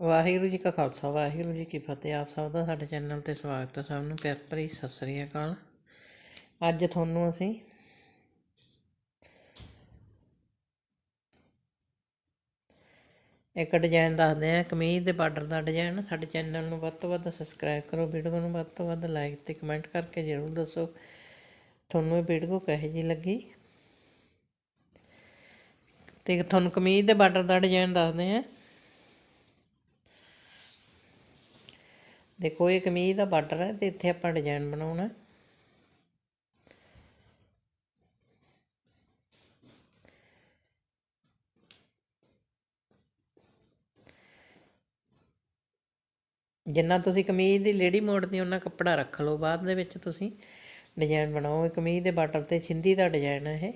ਵਾਹਿਗੁਰੂ ਜੀ ਕਾ ਖਾਲਸਾ, ਵਾਹਿਗੁਰੂ ਜੀ ਕੀ ਫਤਿਹ। ਆਪ ਸਭ ਦਾ ਸਾਡੇ ਚੈਨਲ ਤੇ ਸਵਾਗਤ ਹੈ। ਸਭ ਨੂੰ ਪਿਆਰ ਭਰੀ ਸਤਿ ਸ੍ਰੀ ਅਕਾਲ। ਅੱਜ ਤੁਹਾਨੂੰ ਅਸੀਂ ਇੱਕ ਡਿਜ਼ਾਈਨ ਦੱਸਦੇ ਹਾਂ। ਕਮੀਜ਼ ਦੇ ਬਾਰਡਰ ਦਾ ਡਿਜ਼ਾਈਨ ਸਾਡੇ ਚੈਨਲ ਨੂੰ ਵੱਧ ਤੋਂ ਵੱਧ ਸਬਸਕ੍ਰਾਈਬ ਕਰੋ। ਵੀਡੀਓ ਨੂੰ ਵੱਧ ਤੋਂ ਵੱਧ ਲਾਈਕ ਤੇ ਕਮੈਂਟ ਕਰਕੇ ਜ਼ਰੂਰ ਦੱਸੋ। ਤੁਹਾਨੂੰ ਇਹ ਵੀਡੀਓ ਕਿਹੋ ਜਿਹੀ ਲੱਗੀ? ਤੇ ਤੁਹਾਨੂੰ ਕਮੀਜ਼ ਦੇ ਬਾਰਡਰ ਦਾ ਡਿਜ਼ਾਈਨ ਦੱਸਦੇ ਹਾਂ। ਦੇਖੋ ਇਹ ਕਮੀਜ਼ ਦਾ ਬਾਰਡਰ ਹੈ ਤੇ ਇੱਥੇ ਆਪਾਂ ਡਿਜ਼ਾਈਨ ਬਣਾਉਣਾ ਜਿੰਨਾ ਤੁਸੀਂ ਕਮੀਜ਼ ਦੀ ਲੇਡੀ ਮੋੜਨੀ ਉਹਨਾਂ ਕੱਪੜਾ ਰੱਖ ਲਓ, ਬਾਅਦ ਦੇ ਵਿੱਚ ਤੁਸੀਂ ਡਿਜ਼ਾਈਨ ਬਣਾਓ। ਇਹ ਕਮੀਜ਼ ਦੇ ਬਾਰਡਰ ਤੇ ਛਿੰਦੀ ਦਾ ਡਿਜ਼ਾਈਨ ਹੈ ਇਹ।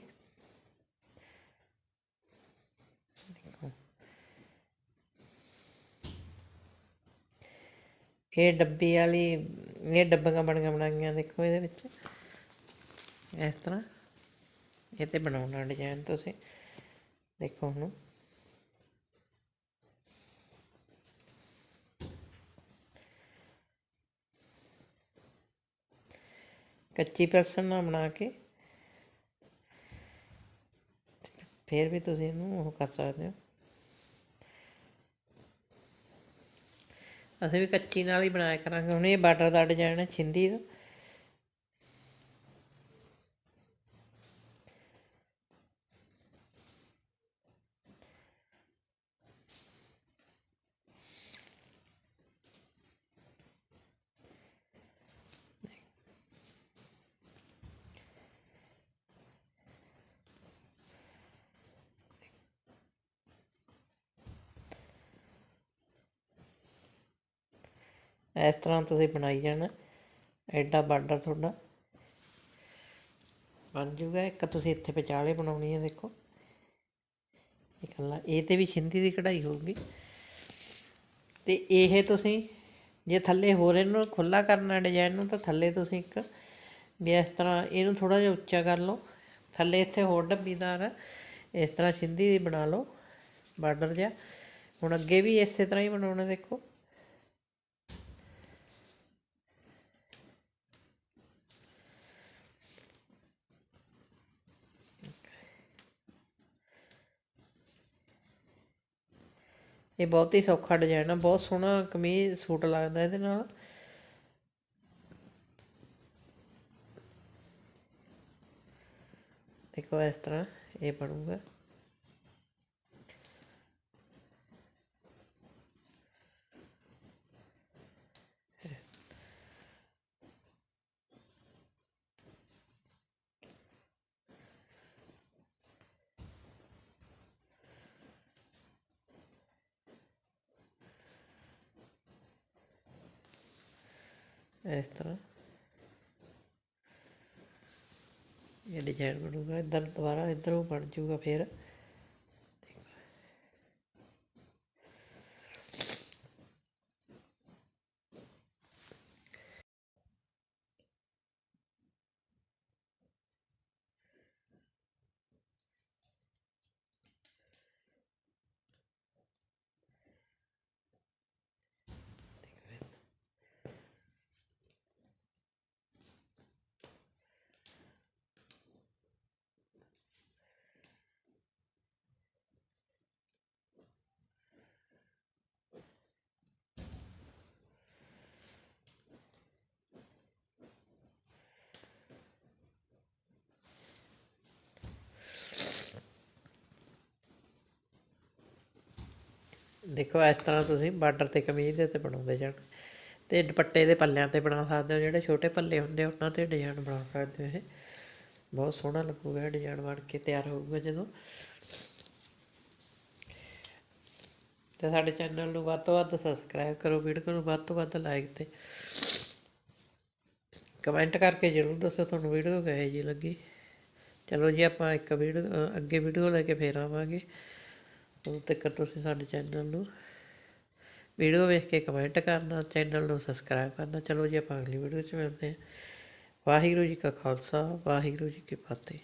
ਇਹ ਡੱਬੀ ਵਾਲੀ, ਇਹ ਡੱਬੀਆਂ ਬਣੀਆਂ ਬਣਾਈਆਂ ਦੇਖੋ ਇਹਦੇ ਵਿੱਚ। ਇਸ ਤਰ੍ਹਾਂ ਇਹ ਤੇ ਬਣਾਉਣਾ ਡਿਜ਼ਾਈਨ ਤੁਸੀਂ। ਦੇਖੋ ਹੁਣ। ਕੱਚੀ ਪਰਸਨ ਨਾਲ ਬਣਾ ਕੇ। ਫਿਰ ਵੀ ਤੁਸੀਂ ਇਹਨੂੰ ਉਹ ਕਰ ਸਕਦੇ ਹੋ। ਅਸੀਂ ਵੀ ਕੱਚੀ ਨਾਲ ਹੀ ਬਣਾਇਆ ਕਰਾਂਗੇ। ਹੁਣ ਇਹ ਬਾਰਡਰ ਦਾ ਡਿਜ਼ਾਈਨ ਹੈ, ਛਿੰਦੀ ਦਾ। ਇਸ ਤਰ੍ਹਾਂ ਤੁਸੀਂ ਬਣਾਈ ਜਾਣਾ। ਐਡਾ ਬਾਰਡਰ ਤੁਹਾਡਾ। ਬਣ ਜੂਗਾ। ਇੱਕ ਤੁਸੀਂ ਇੱਥੇ ਵਿਚਾਲੇ ਬਣਾਉਣੀ ਹੈ ਦੇਖੋ। ਇਹ ਇਹ ਤੇ ਵੀ ਛਿੰਦੀ ਦੀ ਕਢਾਈ ਹੋਊਗੀ। ਤੇ ਇਹ ਤੁਸੀਂ ਜੇ ਥੱਲੇ ਹੋਰ ਇਹਨੂੰ ਖੁੱਲਾ ਕਰਨਾ ਡਿਜ਼ਾਈਨ ਨੂੰ, ਤਾਂ ਥੱਲੇ ਤੁਸੀਂ ਇੱਕ ਵੀ ਇਸ ਤਰ੍ਹਾਂ ਇਹਨੂੰ ਥੋੜਾ ਜਿਹਾ ਉੱਚਾ ਕਰ ਲਓ। ਥੱਲੇ ਇੱਥੇ ਹੋਰ ਡੱਬੀਦਾਰ ਹੈ ਇਸ ਤਰ੍ਹਾਂ ਛਿੰਦੀ ਦੀ ਬਣਾ ਲਓ। ਬਾਰਡਰ ਜਿਹਾ। ਹੁਣ ਅੱਗੇ ਵੀ ਇਸੇ ਤਰ੍ਹਾਂ ਹੀ ਬਣਾਉਣਾ, ਦੇਖੋ। ਇਹ ਬਹੁਤ ਹੀ ਸੌਖਾ ਡਿਜ਼ਾਈਨ ਆ, ਬਹੁਤ ਸੋਹਣਾ ਕਮੀਜ਼, ਸੂਟ ਲੱਗਦਾ ਇਹਦੇ ਨਾਲ। ਦੇਖੋ ਇਸ ਤਰ੍ਹਾਂ ਇਹ ਬਣੂਗਾ। ਇਸ ਤਰ੍ਹਾਂ ਇਹ ਡਿਜ਼ਾਇਨ ਬਣੂਗਾ ਇੱਧਰ ਦੁਬਾਰਾ ਇੱਧਰੋਂ ਬਣ ਜੂਗਾ ਫਿਰ ਦੇਖੋ, ਇਸ ਤਰ੍ਹਾਂ ਤੁਸੀਂ ਬਾਰਡਰ ਤੇ ਕਮੀਜ਼ ਦੇ ਉੱਤੇ ਬਣਾਉਂਦੇ ਜਾਣ। ਤੇ ਦੁਪੱਟੇ ਦੇ ਪੱਲਿਆਂ ਤੇ ਬਣਾ ਸਕਦੇ ਹੋ, ਜਿਹੜੇ ਛੋਟੇ ਪੱਲੇ ਹੁੰਦੇ ਉਹਨਾਂ ਤੇ ਡਿਜ਼ਾਈਨ ਬਣਾ ਸਕਦੇ ਹੋ ਇਹ। ਬਹੁਤ ਸੋਹਣਾ ਲੱਗੂਗਾ ਡਿਜ਼ਾਈਨ ਬਣ ਕੇ, ਤਿਆਰ ਹੋਊਗਾ ਜਦੋਂ। ਤੇ ਸਾਡੇ ਚੈਨਲ ਨੂੰ ਵੱਧ ਤੋਂ ਵੱਧ ਸਬਸਕ੍ਰਾਈਬ ਕਰੋ, ਵੀਡੀਓ ਨੂੰ ਵੱਧ ਤੋਂ ਵੱਧ ਲਾਈਕ ਤੇ। ਕਮੈਂਟ ਕਰਕੇ ਜ਼ਰੂਰ ਦੱਸੋ ਤੁਹਾਨੂੰ ਵੀਡੀਓ ਕਿਹੋ ਜਿਹੀ ਲੱਗੀ। ਚਲੋ ਜੀ, ਆਪਾਂ ਇੱਕ ਵੀਡੀਓ ਅੱਗੇ ਵੀਡੀਓ ਲੈ ਕੇ ਫੇਰ ਆਵਾਂਗੇ। ਉਦੋਂ ਤੱਕ ਤੁਸੀਂ ਸਾਡੇ ਚੈਨਲ ਨੂੰ ਵੀਡੀਓ ਵੇਖ ਕੇ ਕਮੈਂਟ ਕਰਨਾ ਚੈਨਲ ਨੂੰ ਸਬਸਕ੍ਰਾਈਬ ਕਰਨਾ। ਚਲੋ ਜੀ, ਆਪਾਂ ਅਗਲੀ ਵੀਡੀਓ 'ਚ ਮਿਲਦੇ ਹਾਂ। ਵਾਹਿਗੁਰੂ ਜੀ ਕਾ ਖਾਲਸਾ, ਵਾਹਿਗੁਰੂ ਜੀ ਕੀ ਫਤਿਹ।